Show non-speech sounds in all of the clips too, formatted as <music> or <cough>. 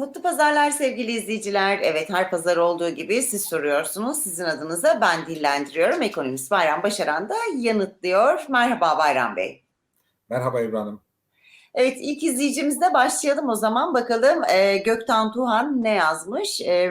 Mutlu pazarlar sevgili izleyiciler. Evet her pazar olduğu gibi siz soruyorsunuz. Sizin adınıza ben dillendiriyorum. Ekonomist Bayram Başaran da yanıtlıyor. Merhaba Bayram Bey. Merhaba İbrahim Hanım. Evet ilk izleyicimizle başlayalım o zaman. Bakalım e, Gökten Tuhan ne yazmış? E,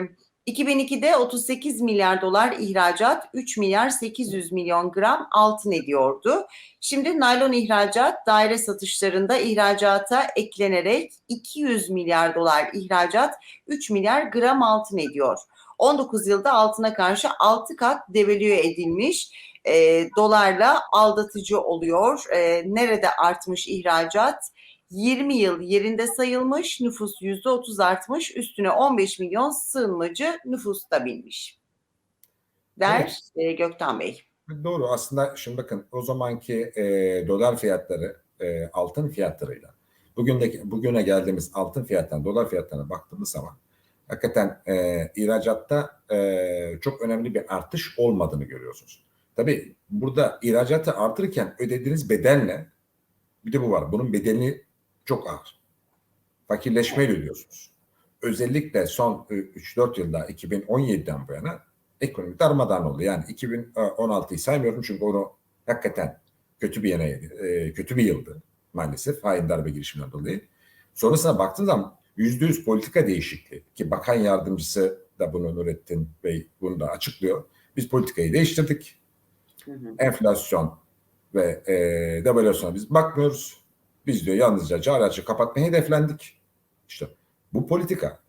2002'de 38 milyar dolar ihracat 3 milyar 800 milyon gram altın ediyordu. Şimdi naylon ihracat daire satışlarında ihracata eklenerek 200 milyar dolar ihracat 3 milyar gram altın ediyor. 19 yılda altına karşı 6 kat devalüe edilmiş e, dolarla aldatıcı oluyor. E, nerede artmış ihracat? 20 yıl yerinde sayılmış, nüfus %30 artmış, üstüne 15 milyon sığınmacı nüfus da binmiş. Der e, Gökten Bey. Doğru aslında şimdi bakın o zamanki e, dolar fiyatları e, altın fiyatlarıyla bugündeki bugüne geldiğimiz altın fiyatlarına dolar fiyatlarına baktığımız zaman hakikaten e, ihracatta e, çok önemli bir artış olmadığını görüyorsunuz. Tabii burada ihracatı artırırken ödediğiniz bedelle bir de bu var. Bunun bedelini çok ağır. Fakirleşmeyle ödüyorsunuz. Özellikle son 3-4 yılda 2017'den bu yana ekonomi darmadağın oldu. Yani 2016'yı saymıyorum çünkü onu hakikaten kötü bir yana e, kötü bir yıldı maalesef hain darbe girişiminden dolayı. Sonrasına baktığınız zaman %100 politika değişikliği ki bakan yardımcısı da bunu Nurettin Bey bunu da açıklıyor. Biz politikayı değiştirdik. Hı hı. Enflasyon ve e, devalüasyona biz bakmıyoruz. Biz diyor yalnızca cari açığı kapatmayı hedeflendik. İşte bu politika.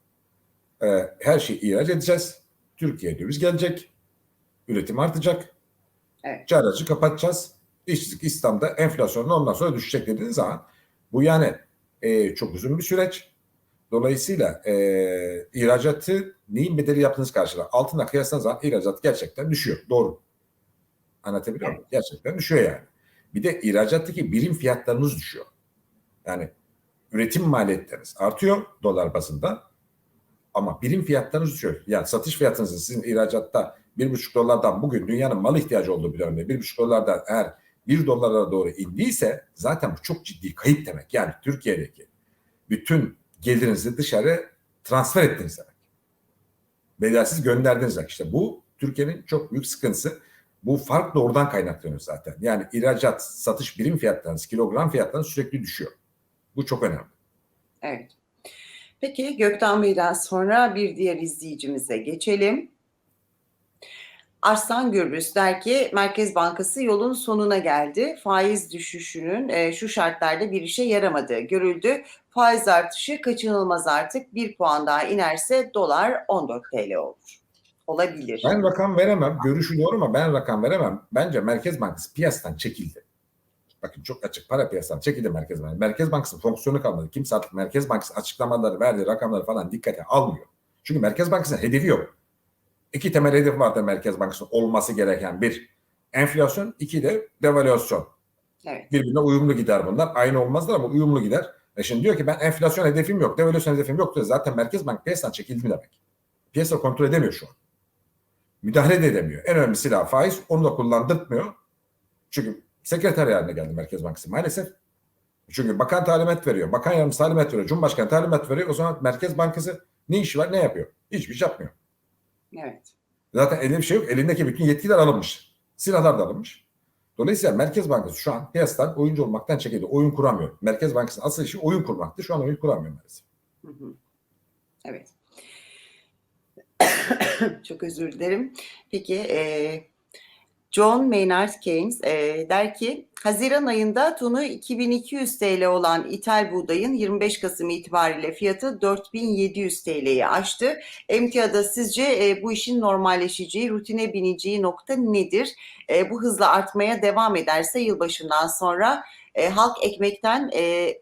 E, her şeyi ihraç edeceğiz. Türkiye döviz gelecek. Üretim artacak. Evet. Cari açığı kapatacağız. İşsizlik İslam'da enflasyonun ondan sonra düşecek dediğiniz zaman bu yani e, çok uzun bir süreç. Dolayısıyla e, ihracatı neyin bedeli yaptığınız karşılar. Altına kıyasladığınız zaman ihracat gerçekten düşüyor. Doğru. Anlatabiliyor muyum? Gerçekten düşüyor yani. Bir de ihracattaki birim fiyatlarınız düşüyor. Yani üretim maliyetleriniz artıyor dolar bazında ama birim fiyatlarınız düşüyor. Yani satış fiyatınızın sizin ihracatta bir buçuk dolardan bugün dünyanın mal ihtiyacı olduğu bir dönemde bir buçuk dolardan eğer bir dolara doğru indiyse zaten bu çok ciddi kayıp demek. Yani Türkiye'deki bütün gelirinizi dışarı transfer ettiniz demek. Bedelsiz gönderdiniz demek. İşte bu Türkiye'nin çok büyük sıkıntısı. Bu fark da oradan kaynaklanıyor zaten. Yani ihracat, satış birim fiyatlarınız, kilogram fiyatlarınız sürekli düşüyor. Bu çok önemli. Evet. Peki Gökten Bey'den sonra bir diğer izleyicimize geçelim. Arslan Gürbüz der ki Merkez Bankası yolun sonuna geldi. Faiz düşüşünün e, şu şartlarda bir işe yaramadığı görüldü. Faiz artışı kaçınılmaz artık. Bir puan daha inerse dolar 14 TL olur. Olabilir. Ben rakam veremem. Görüşü doğru ama ben rakam veremem. Bence Merkez Bankası piyasadan çekildi. Bakın çok açık para piyasadan çekildi Merkez Bankası. Merkez Bankası fonksiyonu kalmadı. Kimse artık Merkez Bankası açıklamaları verdiği rakamları falan dikkate almıyor. Çünkü Merkez Bankası'nın hedefi yok. İki temel hedef vardır Merkez Bankası'nın olması gereken. Bir, enflasyon. iki de devalüasyon. Evet. Birbirine uyumlu gider bunlar. Aynı olmazlar ama uyumlu gider. E şimdi diyor ki ben enflasyon hedefim yok, devalüasyon hedefim yok diyor. Zaten Merkez Bank piyasadan çekildi mi demek? Piyasa kontrol edemiyor şu an. Müdahale de edemiyor. En önemli silah faiz. Onu da kullandırtmıyor. Çünkü sekreter haline geldi Merkez Bankası maalesef. Çünkü bakan talimat veriyor. Bakan yardımcısı talimat veriyor. Cumhurbaşkanı talimat veriyor. O zaman Merkez Bankası ne işi var ne yapıyor? Hiçbir şey yapmıyor. Evet. Zaten elinde bir şey yok. Elindeki bütün yetkiler alınmış. Silahlar da alınmış. Dolayısıyla Merkez Bankası şu an piyasadan oyuncu olmaktan çekildi. Oyun kuramıyor. Merkez Bankası'nın asıl işi oyun kurmaktı. Şu an oyun kuramıyor maalesef. Hı hı. Evet. <coughs> Çok özür dilerim. Peki e, John Maynard Keynes e, der ki Haziran ayında tonu 2200 TL olan ithal buğdayın 25 Kasım itibariyle fiyatı 4700 TL'yi aştı. Emtiada sizce e, bu işin normalleşeceği, rutine bineceği nokta nedir? E, bu hızla artmaya devam ederse yılbaşından sonra e, halk ekmekten e,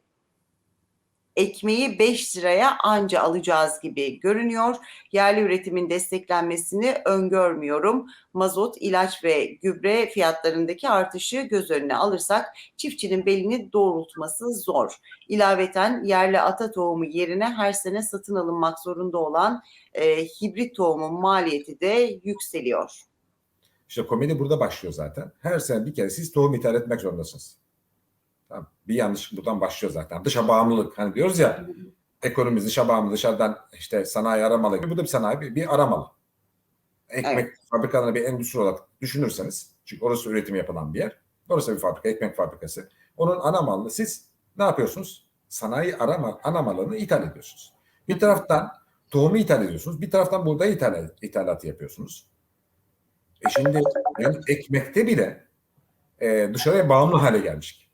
ekmeği 5 liraya anca alacağız gibi görünüyor. Yerli üretimin desteklenmesini öngörmüyorum. Mazot, ilaç ve gübre fiyatlarındaki artışı göz önüne alırsak çiftçinin belini doğrultması zor. İlaveten yerli ata tohumu yerine her sene satın alınmak zorunda olan e, hibrit tohumun maliyeti de yükseliyor. İşte komedi burada başlıyor zaten. Her sene bir kere siz tohum ithal etmek zorundasınız. Tamam. Bir yanlış buradan başlıyor zaten. Dışa bağımlılık. Hani diyoruz ya ekonomimiz dışa bağımlı dışarıdan işte sanayi aramalı bu da bir sanayi bir, bir aramalı. Ekmek Evet. fabrikalarını bir endüstri olarak düşünürseniz çünkü orası üretim yapılan bir yer. Orası bir fabrika, ekmek fabrikası. Onun ana malını siz ne yapıyorsunuz? Sanayi arama, ana malını ithal ediyorsunuz. Bir taraftan tohumu ithal ediyorsunuz. Bir taraftan buğday ithal, ithalatı yapıyorsunuz. E şimdi yani ekmekte bile e, dışarıya bağımlı hale gelmiş.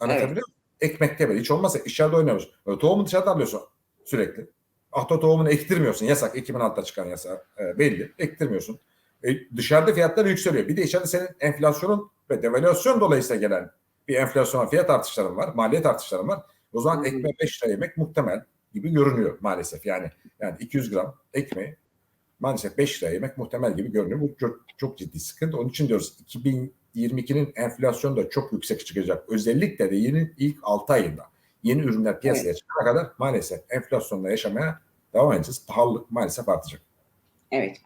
Anlatabiliyor muyum? Ekmekte bile. Hiç olmazsa içeride oynuyoruz. Böyle tohumu dışarıdan alıyorsun sürekli. Ahta tohumunu ektirmiyorsun. Yasak. 2006'da çıkan yasa e, belli. Ektirmiyorsun. E, dışarıda fiyatlar yükseliyor. Bir de içeride senin enflasyonun ve devalüasyon dolayısıyla gelen bir enflasyon fiyat artışların var. Maliyet artışların var. O zaman Hmm. ekmeği 5 lira yemek muhtemel gibi görünüyor maalesef. Yani yani 200 gram ekmeği maalesef 5 lira yemek muhtemel gibi görünüyor. Bu çok, çok ciddi sıkıntı. Onun için diyoruz 2022'nin enflasyonu da çok yüksek çıkacak. Özellikle de yeni ilk 6 ayında yeni ürünler piyasaya çıkana kadar maalesef enflasyonla yaşamaya devam edeceğiz. Pahalılık maalesef artacak. Evet.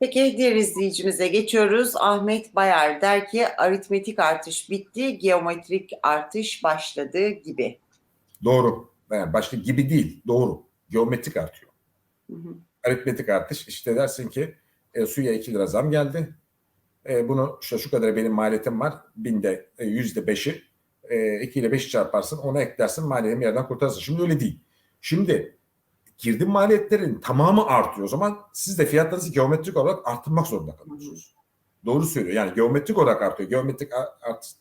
Peki diğer izleyicimize geçiyoruz. Ahmet Bayar der ki aritmetik artış bitti, geometrik artış başladı gibi. Doğru. Yani başka gibi değil. Doğru. Geometrik artıyor. Hı hı. Aritmetik artış işte dersin ki e, suya 2 lira zam geldi. E, bunu işte şu kadar benim maliyetim var. Binde e, yüzde beşi e, 2 ile 5 çarparsın ona eklersin maliyetimi yerden kurtarırsın. Şimdi öyle değil. Şimdi girdi maliyetlerin tamamı artıyor. O zaman siz de fiyatlarınızı geometrik olarak arttırmak zorunda kalıyorsunuz. Doğru söylüyor. Yani geometrik olarak artıyor. Geometrik art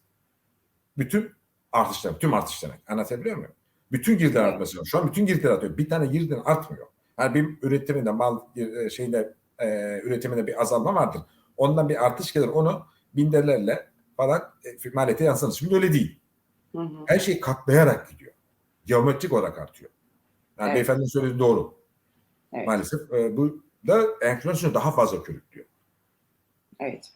bütün artışlar, tüm artışlar. Anlatabiliyor muyum? Bütün girdiler artması. Şu an bütün girdiler artıyor. Bir tane girdin artmıyor. Yani bir üretiminde mal e, şeyinde e, üretiminde bir azalma vardır. Ondan bir artış gelir. Onu binderlerle falan e, maliyete yansır. Şimdi öyle değil. Hı hı. Her şey katlayarak gidiyor. Geometrik olarak artıyor. Yani Evet. beyefendinin söylediği doğru. Evet. Maalesef e, bu da enflasyonu daha fazla körüklüyor. Evet.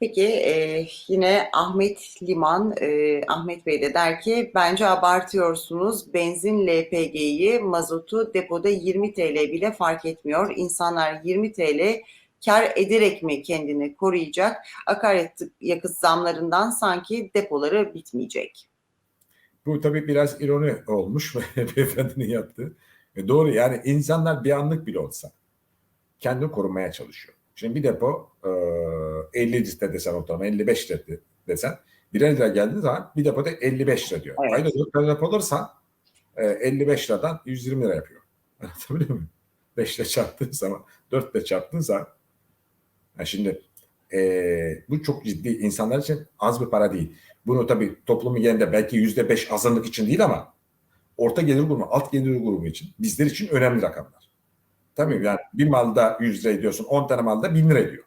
Peki e, yine Ahmet Liman, e, Ahmet Bey de der ki bence abartıyorsunuz. Benzin LPG'yi, mazotu depoda 20 TL bile fark etmiyor. İnsanlar 20 TL kar ederek mi kendini koruyacak? Akaryakıt zamlarından sanki depoları bitmeyecek. Bu tabii biraz ironi olmuş <laughs> beyefendinin yaptığı. E, doğru yani insanlar bir anlık bile olsa kendini korumaya çalışıyor. Şimdi bir depo e, 50 litre desen ortalama 55 litre desen birer lira geldiği zaman bir depoda 55 lira diyor. Evet. Ayda 4 lira depo e, 55 liradan 120 lira yapıyor. <laughs> Anlatabiliyor muyum? 5 ile çarptığın zaman 4 ile çarptığın zaman yani şimdi e, bu çok ciddi insanlar için az bir para değil. Bunu tabii toplumun genelinde belki yüzde beş azınlık için değil ama orta gelir grubu, alt gelir grubu için bizler için önemli rakamlar. Tabii yani bir malda 100 lira ediyorsun, 10 tane malda 1000 lira ediyor.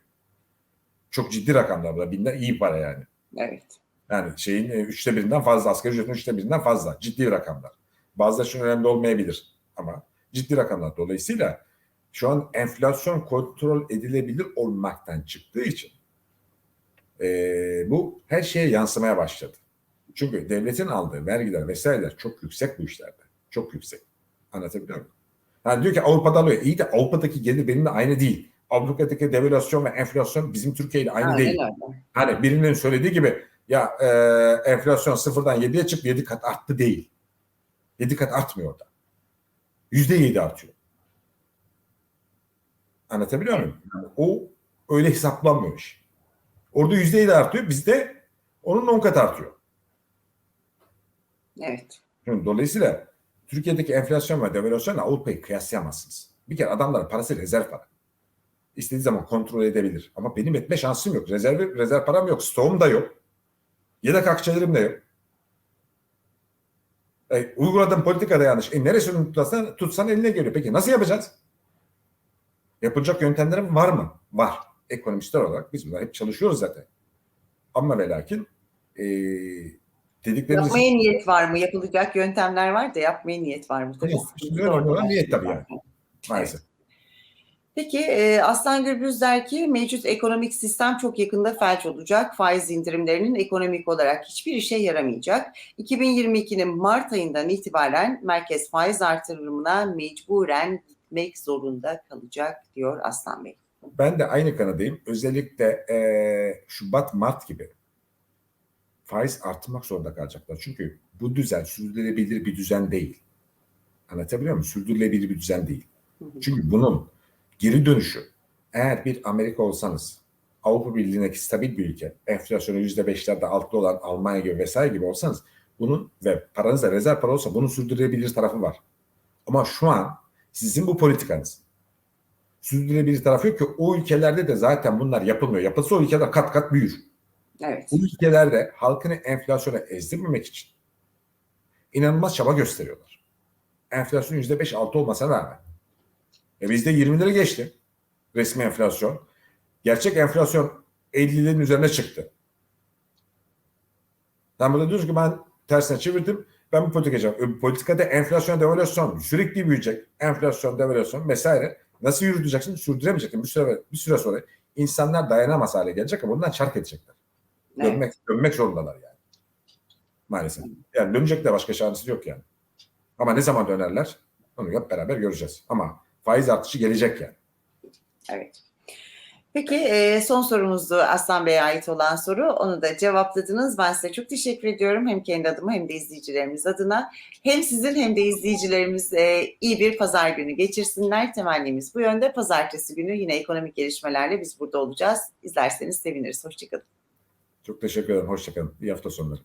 Çok ciddi rakamlar bunlar. 1000 lira iyi para yani. Evet. Yani şeyin e, üçte birinden fazla, asgari ücretin üçte birinden fazla. Ciddi rakamlar. Bazıları için önemli olmayabilir ama ciddi rakamlar. Dolayısıyla şu an enflasyon kontrol edilebilir olmaktan çıktığı için eee, bu her şeye yansımaya başladı. Çünkü devletin aldığı vergiler vesaireler çok yüksek bu işlerde. Çok yüksek. Anlatabiliyor muyum? Yani diyor ki Avrupa'da alıyor. İyi de Avrupa'daki gelir benimle aynı değil. Avrupa'daki devalüasyon ve enflasyon bizim Türkiye ile aynı Aynen değil. öyle. Hani birinin söylediği gibi ya e, enflasyon sıfırdan 7'ye çıktı 7 kat arttı değil. 7 kat artmıyor orada. %7 artıyor. Anlatabiliyor muyum? Yani o öyle hesaplanmıyor iş. Orada %7 artıyor bizde onun 10 kat artıyor. Evet. Şimdi dolayısıyla Türkiye'deki enflasyon ve devalüasyonla Avrupa'yı kıyaslayamazsınız. Bir kere adamların parası rezerv para. İstediği zaman kontrol edebilir. Ama benim etme şansım yok. Rezerv, rezerv param yok. Stoğum da yok. Yedek akçelerim de yok. E, uyguladığım politikada yanlış. E, neresini tutsan, tutsan eline geliyor. Peki nasıl yapacağız? Yapılacak yöntemlerim var mı? Var. Ekonomistler olarak biz bunlar hep çalışıyoruz zaten. Ama ve lakin e, dediklerimiz... Yapmaya niyet var mı? Yapılacak yöntemler var da yapmaya niyet var mı? Tabii Yok, şimdi önemli niyet tabii yani. Maalesef. Peki e, Aslan Gürbüz der ki mevcut ekonomik sistem çok yakında felç olacak. Faiz indirimlerinin ekonomik olarak hiçbir işe yaramayacak. 2022'nin Mart ayından itibaren merkez faiz artırımına mecburen gitmek zorunda kalacak diyor Aslan Bey. Ben de aynı kanadayım. Özellikle eee, Şubat, Mart gibi faiz arttırmak zorunda kalacaklar. Çünkü bu düzen sürdürülebilir bir düzen değil. Anlatabiliyor muyum? Sürdürülebilir bir düzen değil. Çünkü bunun geri dönüşü eğer bir Amerika olsanız Avrupa Birliği'ndeki stabil bir ülke, enflasyonu %5'lerde altlı olan Almanya gibi vesaire gibi olsanız bunun ve paranız da rezerv para olsa bunun sürdürülebilir tarafı var. Ama şu an sizin bu politikanız sürdürülebilir tarafı yok ki o ülkelerde de zaten bunlar yapılmıyor. Yapılsa o ülkeler kat kat büyür. Evet. Bu ülkelerde halkını enflasyona ezdirmemek için inanılmaz çaba gösteriyorlar. Enflasyon %5-6 olmasına rağmen. E bizde 20'leri geçti resmi enflasyon. Gerçek enflasyon 50'lerin üzerine çıktı. Sen burada diyorsun ki ben tersine çevirdim. Ben bu politika yapacağım. Politikada enflasyon, devalüasyon sürekli büyüyecek. Enflasyon, devalüasyon vesaire. Nasıl yürüteceksin? Sürdüremeyeceksin. Bir süre, bir süre sonra insanlar dayanamaz hale gelecek ama bundan çark edecekler. Evet. Dönmek, dönmek zorundalar yani. Maalesef. Yani dönecekler başka şansı yok yani. Ama ne zaman dönerler onu hep beraber göreceğiz. Ama faiz artışı gelecek yani. Evet. Peki e, son sorumuzdu Aslan Bey'e ait olan soru. Onu da cevapladınız. Ben size çok teşekkür ediyorum. Hem kendi adıma hem de izleyicilerimiz adına. Hem sizin hem de izleyicilerimiz e, iyi bir pazar günü geçirsinler. Temennimiz bu yönde. Pazartesi günü yine ekonomik gelişmelerle biz burada olacağız. İzlerseniz seviniriz. Hoşçakalın. Çok teşekkür ederim. Hoşçakalın. İyi hafta sonları.